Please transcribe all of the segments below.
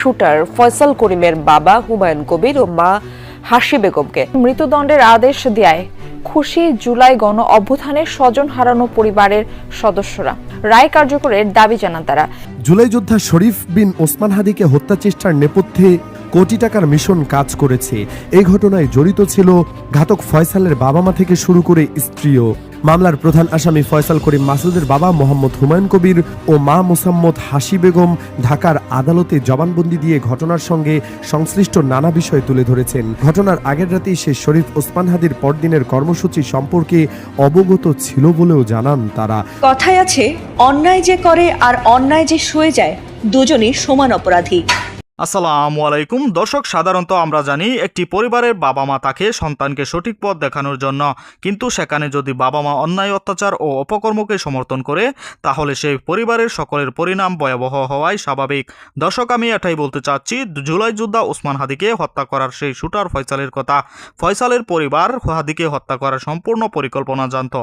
Shooter Faisal করিমের বাবা হুমায়ুন কবির ও মা হাসি বেগমকে মৃত্যুদণ্ডের আদেশ দেয় খুশি জুলাই গণ অভ্যুত্থানের স্বজন হারানো পরিবারের সদস্যরা। রায় কার্যকরের দাবি জানান তারা। জুলাই যোদ্ধা শরীফ বিন ওসমান হাদিকে হত্যা চেষ্টার নেপথ্যে কোটি টাকার মিশন কাজ করেছে। এই ঘটনায় জড়িত ছিল ঘাতক ফয়সালের বাবা মা থেকে শুরু করে স্ত্রীও। মামলার প্রধান আসামি ফয়সাল করিম মাসুদের বাবা মোহাম্মদ হুমায়ুন কবির ও মা মোসাম্মদ হাসি বেগম ঢাকার আদালতে জবানবন্দি দিয়ে ঘটনার সঙ্গে সংশ্লিষ্ট নানা বিষয় তুলে ধরেছেন। ঘটনার আগের রাতেই সে শরীফ ওসমান হাদির পরদিনের কর্মসূচি সম্পর্কে অবগত ছিল বলেও জানান তারা। কথায় আছে, অন্যায় যে করে আর অন্যায় যে সয়ে যায়, দুজনই সমান অপরাধী। আসসালামু আলাইকুম। দর্শক, সাধারণত আমরা জানি একটি পরিবারের বাবা মা তাকে সন্তানকে সঠিক পথ দেখানোর জন্য, কিন্তু সেখানে যদি বাবা মা অন্যায়, অত্যাচার ও অপকর্মকে সমর্থন করে, তাহলে সেই পরিবারের সকলের পরিণাম ভয়াবহ হওয়াই স্বাভাবিক। দর্শক, আমি এটাই বলতে চাচ্ছি, জুলাই যোদ্ধা ওসমান হাদিকে হত্যা করার সেই শুটার ফয়সালের কথা। ফয়সালের পরিবার হাদিকে হত্যা করার সম্পূর্ণ পরিকল্পনা জানত,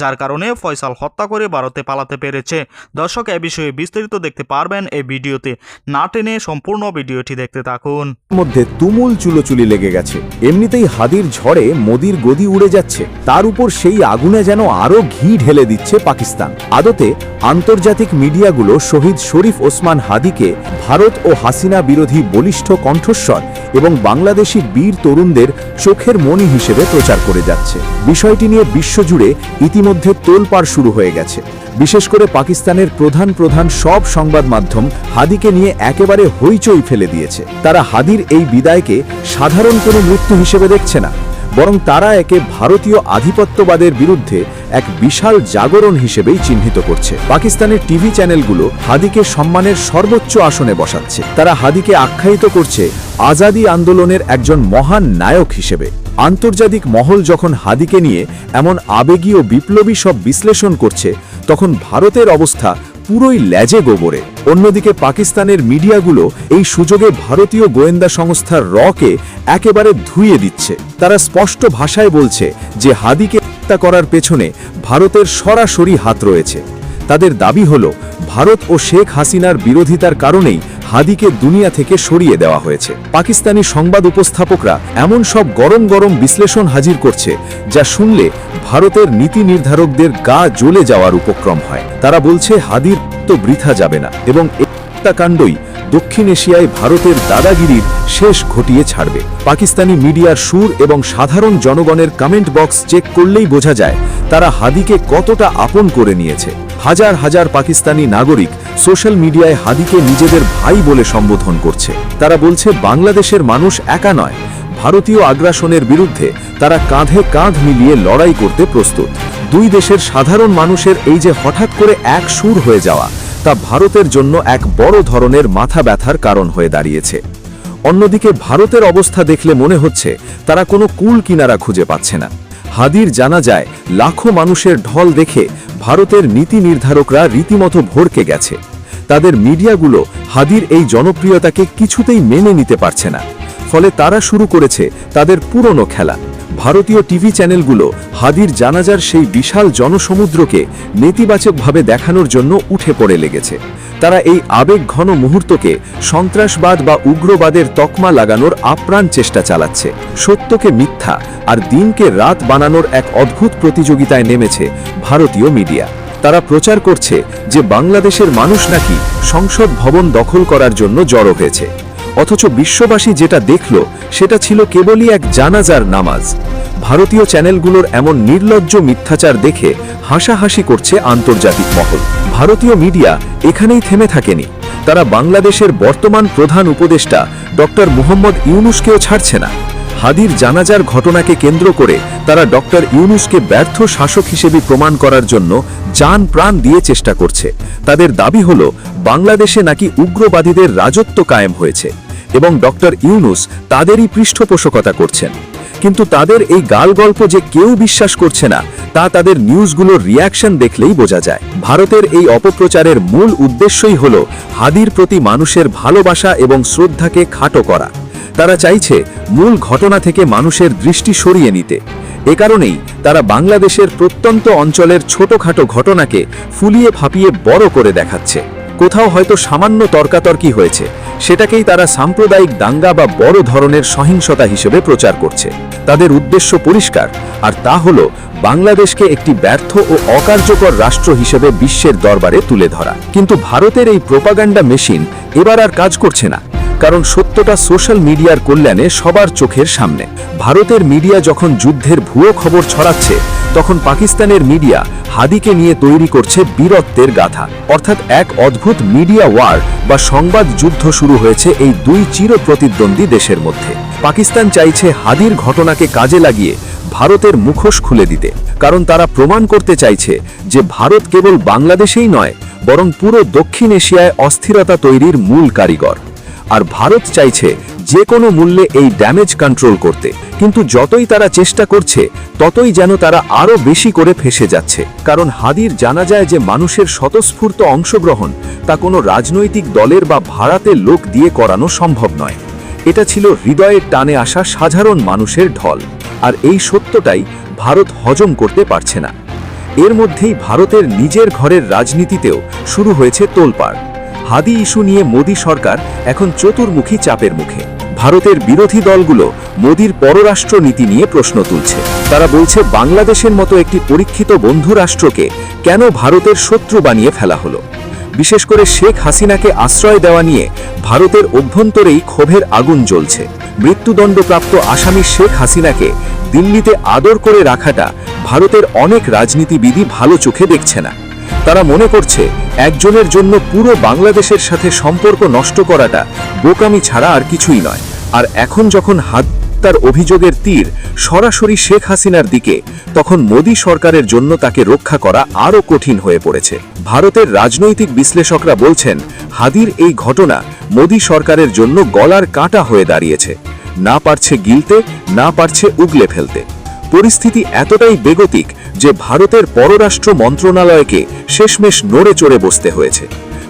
যার কারণে ফয়সাল হত্যা করে ভারতে পালাতে পেরেছে। দর্শক, এ বিষয়ে বিস্তারিত দেখতে পারবেন এই ভিডিওতে। না টেনে সম্পূর্ণ ভিডিওটি দেখতে থাকুন। মধ্যে তুমুল চুলোচুলি লেগে গেছে। এমনিতেই হাদির ঝড়ে মোদির গদি উড়ে যাচ্ছে। তার উপর সেই আগুনে যেন আরও ঘি ঢেলে দিচ্ছে পাকিস্তান। আদতে আন্তর্জাতিক মিডিয়াগুলো শহীদ শরীফ ওসমান হাদিকে ভারত ও হাসিনা বিরোধী বলিষ্ঠ কণ্ঠস্বর এবং বাংলাদেশি বীর তরুণদের চোখের মণি হিসেবে প্রচার করে যাচ্ছে। বিষয়টি নিয়ে বিশ্বজুড়ে ইতিমধ্যে তোলপাড় শুরু হয়ে গেছে। বিশেষ করে পাকিস্তানের প্রধান প্রধান সব সংবাদ মাধ্যম হাদিকে নিয়ে একেবারে হইচই ফেলে দিয়েছে। তারা হাদির এই বিদায়কে সাধারণ কোনো মৃত্যু হিসেবে দেখছে না, বরং তারা একে ভারতীয় আধিপত্যবাদের বিরুদ্ধে এক বিশাল জাগরণ হিসেবেই চিহ্নিত করছে। পাকিস্তানের টিভি চ্যানেলগুলো হাদিকে সম্মানের সর্বোচ্চ আসনে বসাচ্ছে। তারা হাদিকে আখ্যায়িত করছে আজাদি আন্দোলনের একজন মহান নায়ক হিসেবে। আন্তর্জাতিক মহল যখন হাদিকে নিয়ে এমন আবেগী ও বিপ্লবী সব বিশ্লেষণ করছে তখন ভারতের অবস্থা পুরোই ল্যাজে গোবরে। অন্যদিকে পাকিস্তানের মিডিয়াগুলো এই সুযোগে ভারতীয় গোয়েন্দা সংস্থার রকে একেবারে ধুইয়ে দিচ্ছে। তারা স্পষ্ট ভাষায় বলছে যে হাদিকে হত্যা করার পেছনে ভারতের সরাসরি হাত রয়েছে। তাদের দাবি হল, ভারত ও শেখ হাসিনার বিরোধিতার কারণেই হাদিকে দুনিয়া থেকে সরিয়ে দেওয়া হয়েছে। পাকিস্তানি সংবাদ উপস্থাপকরা এমন সব গরম গরম বিশ্লেষণ হাজির করছে, যা শুনলে ভারতের নীতি নির্ধারকদের গা জ্বলে যাওয়ার উপক্রম হয়। তারা বলছে, হাদির তো বৃথা যাবে না এবং একটা হত্যাকাণ্ডই দক্ষিণ এশিয়ায় ভারতের দাদাগিরির শেষ ঘটিয়ে ছাড়বে। পাকিস্তানি মিডিয়ার সুর এবং সাধারণ জনগণের কমেন্ট বক্স চেক করলেই বোঝা যায় তারা হাদিকে কতটা আপন করে নিয়েছে। হাজার হাজার পাকিস্তানি নাগরিক সোশ্যাল মিডিয়ায় হাদিকে নিজেদের ভাই বলে সম্বোধন করছে। তারা বলছে, বাংলাদেশের মানুষ একা নয়। ভারতীয় আগ্রাসনের বিরুদ্ধে তারা কাঁধে কাঁধ মিলিয়ে লড়াই করতে প্রস্তুত। দুই দেশের সাধারণ মানুষের এই যে হঠাৎ করে এক সুর হয়ে যাওয়া তা ভারতের জন্য এক বড় ধরনের মাথা ব্যথার কারণ হয়ে দাঁড়িয়েছে। অন্যদিকে ভারতের অবস্থা দেখলে মনে হচ্ছে তারা কোনো কুল কিনারা খুঁজে পাচ্ছে না। হাদির জানা যায়, লাখো মানুষের ঢল দেখে ভারতের নীতি নির্ধারকরা রীতিমতো ভড়কে গেছে। তাদের মিডিয়াগুলো হাদির এই জনপ্রিয়তাকে কিছুতেই মেনে নিতে পারছে না। ফলে তারা শুরু করেছে তাদের পুরনো খেলা। ভারতীয় টিভি চ্যানেলগুলো হাদির জানাজার সেই বিশাল জনসমুদ্রকে নেতিবাচকভাবে দেখানোর জন্য উঠে পড়ে লেগেছে। তারা এই আবেগ ঘন মুহূর্তকে সন্ত্রাসবাদ বা উগ্রবাদের তকমা লাগানোর আপ্রাণ চেষ্টা চালাচ্ছে। সত্যকে মিথ্যা আর দিনকে রাত বানানোর এক অদ্ভুত প্রতিযোগিতায় নেমেছে ভারতীয় মিডিয়া। তারা প্রচার করছে যে বাংলাদেশের মানুষ নাকি সংসদ ভবন দখল করার জন্য জড়ো হয়েছে। অথচ বিশ্ববাসী যেটা দেখল, সেটা ছিল কেবলই এক জানাজার নামাজ। ভারতীয় চ্যানেলগুলোর এমন নির্লজ্জ মিথ্যাচার দেখে হাসাহাসি করছে আন্তর্জাতিক মহল। ভারতীয় মিডিয়া এখানেই থেমে থাকেনি। তারা বাংলাদেশের বর্তমান প্রধান উপদেষ্টা ডক্টর মুহম্মদ ইউনুসকেও ছাড়ছে না। হাদির জানাজার ঘটনাকে কেন্দ্র করে তারা ডক্টর ইউনুসকে ব্যর্থ শাসক হিসেবে প্রমাণ করার জন্য যান প্রাণ দিয়ে চেষ্টা করছে। তাদের দাবি হল, বাংলাদেশে নাকি উগ্রবাদীদের রাজত্ব কায়েম হয়েছে। এবং ডক্টর ইউনুস তাদেরই পৃষ্ঠপোষকতা করছেন। কিন্তু তাদের এই গাল গল্প যে কেউ বিশ্বাস করছে না, তা তাদের নিউজগুলোর রিয়াকশন দেখলেই বোঝা যায়। ভারতের এই অপপ্রচারের মূল উদ্দেশ্যই হল হাদির প্রতি মানুষের ভালোবাসা এবং শ্রদ্ধাকে খাটো করা। তারা চাইছে মূল ঘটনা থেকে মানুষের দৃষ্টি সরিয়ে নিতে। এ কারণেই তারা বাংলাদেশের প্রত্যন্ত অঞ্চলের ছোটখাটো ঘটনাকে ফুলিয়ে ফাঁপিয়ে বড় করে দেখাচ্ছে। কোথাও হয়তো সামান্য তর্কাতর্কি হয়েছে। সেটাকেই তারা সাম্প্রদায়িক দাঙ্গা বা বড় ধরনের সহিংসতা হিসেবে প্রচার করছে। তাদের উদ্দেশ্য পরিষ্কার, আর তা হল বাংলাদেশকে একটি ব্যর্থ ও অকার্যকর রাষ্ট্র হিসেবে বিশ্বের দরবারে তুলে ধরা। কিন্তু ভারতের এই প্রোপাগান্ডা মেশিন এবার আর কাজ করছে না, কারণ সত্যটা সোশ্যাল মিডিয়ার কল্যাণে সবার চোখের সামনে। ভারতের মিডিয়া যখন যুদ্ধের ভুয়ো খবর ছড়াচ্ছে, তখন পাকিস্তানের মিডিয়া হাদিকে নিয়ে তৈরি করছে বীরত্বের গাথা। অর্থাৎ এক অদ্ভুত মিডিয়া ওয়ার বা সংবাদ যুদ্ধ শুরু হয়েছে এই দুই চির প্রতিদ্বন্দ্বী দেশের মধ্যে। পাকিস্তান চাইছে হাদির ঘটনাকে কাজে লাগিয়ে ভারতের মুখোশ খুলে দিতে। কারণ তারা প্রমাণ করতে চাইছে যে ভারত কেবল বাংলাদেশেই নয়, বরং পুরো দক্ষিণ এশিয়ায় অস্থিরতা তৈরির মূল কারিগর। আর ভারত চাইছে যে কোনো মূল্যে এই ড্যামেজ কন্ট্রোল করতে। কিন্তু যতই তারা চেষ্টা করছে, ততই যেন তারা আরও বেশি করে ফেসে যাচ্ছে। কারণ হাদির জানা যায় যে মানুষের স্বতঃস্ফূর্ত অংশগ্রহণ তা কোনো রাজনৈতিক দলের বা ভাড়াতে লোক দিয়ে করানো সম্ভব নয়। এটা ছিল হৃদয়ের টানে আসা সাধারণ মানুষের ঢল। আর এই সত্যটাই ভারত হজম করতে পারছে না। এর মধ্যেই ভারতের নিজের ঘরের রাজনীতিতেও শুরু হয়েছে তোলপাড়। হাদি ইস্যু নিয়ে মোদী সরকার এখন চতুর্মুখী চাপের মুখে। ভারতের বিরোধী দলগুলো মোদীর পররাষ্ট্র নীতি নিয়ে প্রশ্ন তুলছে। তারা বলছে, বাংলাদেশের মতো একটি পরীক্ষিত বন্ধু রাষ্ট্রকে কেন ভারতের শত্রু বানিয়ে ফেলা হলো? বিশেষ করে শেখ হাসিনাকে আশ্রয় দেওয়া নিয়ে ভারতের অভ্যন্তরেই ক্ষোভের আগুন জ্বলছে। মৃত্যুদণ্ডপ্রাপ্ত আসামি শেখ হাসিনাকে দিল্লিতে আদর করে রাখাটা ভারতের অনেক রাজনীতিবিদই ভালো চোখে দেখছে না। তারা মনে করছে, একজনের জন্য পুরো বাংলাদেশের সাথে সম্পর্ক নষ্ট করাটা বোকামি ছাড়া আর কিছুই নয়। আর এখন যখন হত্যার অভিযোগের তীর সরাসরি শেখ হাসিনার দিকে, তখন মোদী সরকারের জন্য তাকে রক্ষা করা আরও কঠিন হয়ে পড়েছে। ভারতের রাজনৈতিক বিশ্লেষকরা বলছেন, হাদির এই ঘটনা মোদী সরকারের জন্য গলার কাঁটা হয়ে দাঁড়িয়েছে। না পারছে গিলতে, না পারছে উগলে ফেলতে। পরিস্থিতি এতটাই বেগতিক যে ভারতের পররাষ্ট্র মন্ত্রণালয়কে শেষমেশ নড়ে চড়ে বসতে হয়েছে।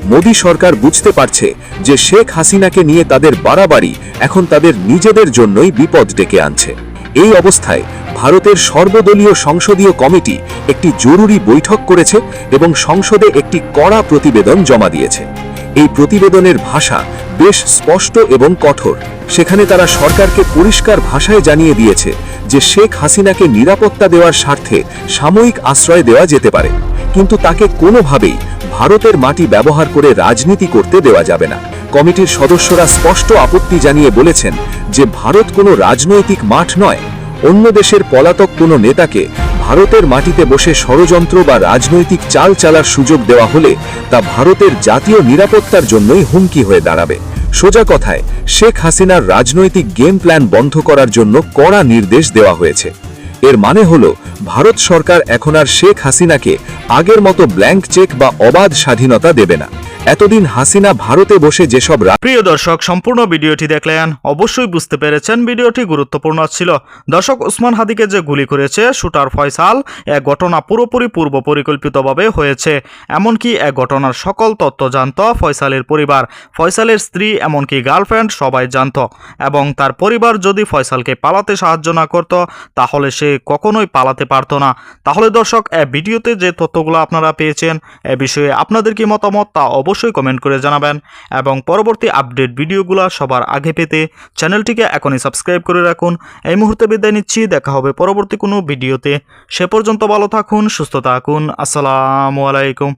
মোদী সরকার বুঝতে পারছে যে শেখ হাসিনাকে নিয়ে তাদের বাড়াবাড়ি এখন তাদের নিজেদের জন্যই বিপদ ডেকে আনছে। এই অবস্থায় ভারতের সর্বদলীয় সংসদীয় কমিটি একটি জরুরি বৈঠক করেছে এবং সংসদে একটি কড়া প্রতিবেদন জমা দিয়েছে। এই প্রতিবেদনের ভাষা বেশ স্পষ্ট এবং কঠোর। সেখানে তারা সরকারকে পরিষ্কার ভাষায় জানিয়ে দিয়েছে যে শেখ হাসিনাকে নিরাপত্তা দেওয়ার স্বার্থে সাময়িক আশ্রয় দেওয়া যেতে পারে। কিন্তু তাকে কোনোভাবেই ভারতের মাটি ব্যবহার করে রাজনীতি করতে দেওয়া যাবে না। কমিটির সদস্যরা স্পষ্ট আপত্তি জানিয়ে বলেছেন যে ভারত কোনো রাজনৈতিক মাঠ নয়। অন্য দেশের পলাতক কোনো নেতাকে ভারতের মাটিতে বসে ষড়যন্ত্র বা রাজনৈতিক চাল চালার সুযোগ দেওয়া হলে তা ভারতের জাতীয় নিরাপত্তার জন্যই হুমকি হয়ে দাঁড়াবে। সোজা কথায়, শেখ হাসিনার রাজনৈতিক গেম প্ল্যান বন্ধ করার জন্য কড়া নির্দেশ দেওয়া হয়েছে। এর মানে হল, ভারত সরকার এখন আর শেখ হাসিনাকে আগের মতো ব্ল্যাঙ্ক চেক বা অবাধ স্বাধীনতা দেবে না। এতদিন হাসিনা ভারতে বসে যেসব প্রিয় দর্শক, সম্পূর্ণ ভিডিওটি দেখলেন, অবশ্যই বুঝতে পেরেছেন ভিডিওটি গুরুত্বপূর্ণ ছিল। দর্শক উসমান হাদিকে যে গুলি করেছে, শুটার ফয়সাল, এ ঘটনা পুরোপুরি পূর্ব পরিকল্পিতভাবে হয়েছে। এমনকি এ ঘটনার সকল তথ্য জানত ফয়সালের পরিবার। ফয়সালের স্ত্রী, এমনকি গার্লফ্রেন্ড সবাই জানত। এবং তার পরিবার যদি ফয়সালকে পালাতে সাহায্য না করত, তাহলে সে কখনোই পালাতে পারত না। তাহলে দর্শক, এ ভিডিওতে যে তথ্যগুলো আপনারা পেয়েছেন, এ বিষয়ে আপনাদের কি মতামত তা অবশ্যই কমেন্ট করে জানাবেন এবং পরবর্তী আপডেট ভিডিওগুলো সবার আগে পেতে চ্যানেলটিকে এখনই সাবস্ক্রাইব করে রাখুন। এই মুহূর্তে বিদায় নিচ্ছি, দেখা হবে পরবর্তী কোনো ভিডিওতে। সে পর্যন্ত ভালো থাকুন, সুস্থ থাকুন। আসসালামু আলাইকুম।